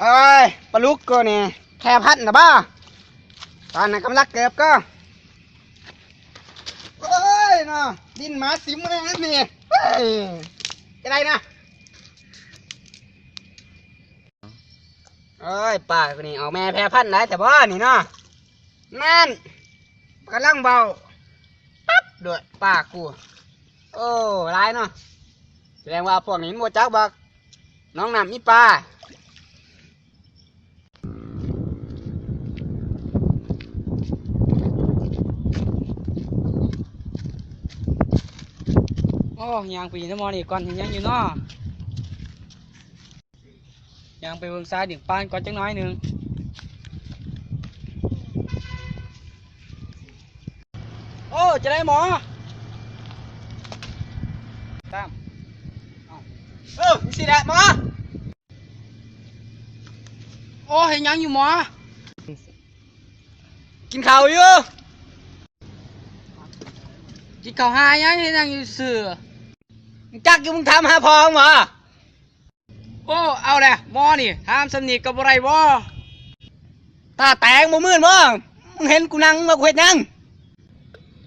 เอ้ยปลาลุกก็นี่แค่พันนะบ้าตอนนั้นกำลังเก็บก็เอ้ยเนาะดินหมาสิมอะไรนั่นนี่เฮ้ยอะไรนะเอ้ยป้าคนนี้เอาแม่แพร่พันธุ์ได้แต่บ้านี่เนาะนั่นกำลังเบาปั๊บด้วยป้ากูโอ้ร้ายเนาะแสดงว่าพวกนี้มัวจักบักน้องน้ำมีปลา อ้ยางปยินมอนี่ก่อนเห็นยังอยู่เนาะยางไปเบิ่งซ้ายดิ่งปานก่อนจังน้อยหนึ่งโอ้จะได้หมอตามเออสิแหละหมาโอ้เห็นยังอยู่หมอกินข้าวอยู่จิเขาหายังเห็นยังอยู่เสือ จักอยู่มึงทำหาพองมาโอ้เอาแหละหมอนี่ห้ามสำนีกับอะไรบ่ตาแตงบ่มื่นบ่มึงเห็นกูนั่งมากูเห็นยัง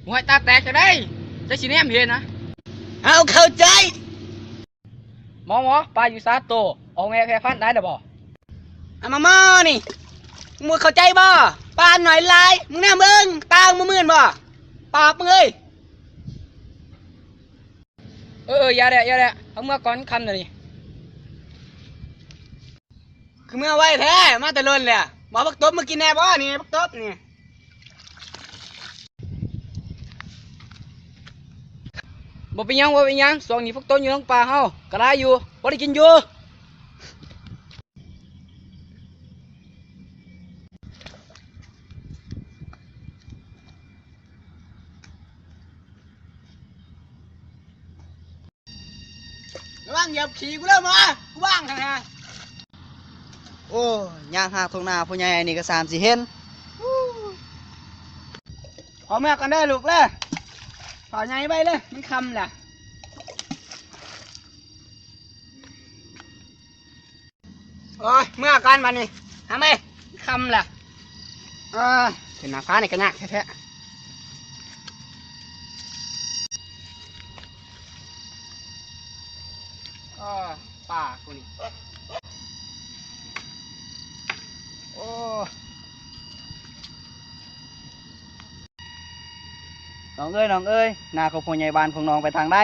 หัวตาแตกจะได้จะสิแนมเห็นนะเอาเข้าใจหมอหมอปลาอยู่ซาโตออกแม่แพร่พันธุ์ได้หรือบ่เอามามานี่มึงเข้าใจบ่ปานหน่อยลายมึงแน่มึงตางบ่มื่นบ่ปากมึงเอ้ย เออเอออย่าแหละอย่าแหละเอาเมื่อก่อนคำหน่อยนี่คือเมื่อไว้แท้มาแต่ล้นเลยมาพักตบมากินแน่บ่นี่พักตบนี่บ่เป็นยังบ่เป็นยังสองนี่พักตบอยู่ทั้งป่าเฮาก็ได้อยู่บ่ได้กินอยู่ ระวังเหยียบขี่กูเริ่มมากูว่างทางนะโอ้ย่างหากทงนาผู้ใหญ่นี่ก็สามสิเห็นขอเมื่อกันได้อลูกเลยขอใหญ่ไปเลยมันคำแหละโอ้ยเมื่อกันมานี่ทำไมคำแหละเออเป็นหน้าฟ้าในกระยากแท้ๆ ก็ป่ากูนี่โอ้น้องเอ้ยน้องเอ้ยนาของพ่อใหญ่บ้านของน้องไปทางใด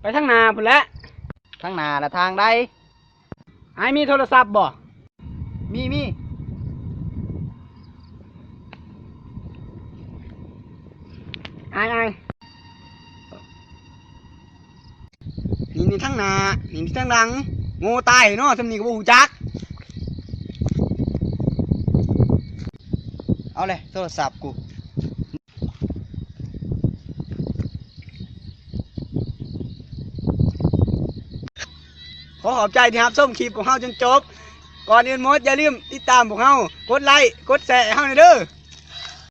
ไปทางนาพุ่นแหล้วทางนาและทางใดไอ้มีโทรศัพท์บ่มีมีไอ้ไอ้นี่ นี่ทั้งหนานี่นี่ทั้งหลังโง่ตายเนาะสำนีก็บ่ฮู้จัก เอาเลยโทรศัพท์กูขอขอบใจที่ครับส้มคลิปของเฮาจนจบ ก่อนอื่นมดอย่าลืมติดตามพวกเฮากดไลค์กดแชร์ให้เฮาหน่อยเด้อ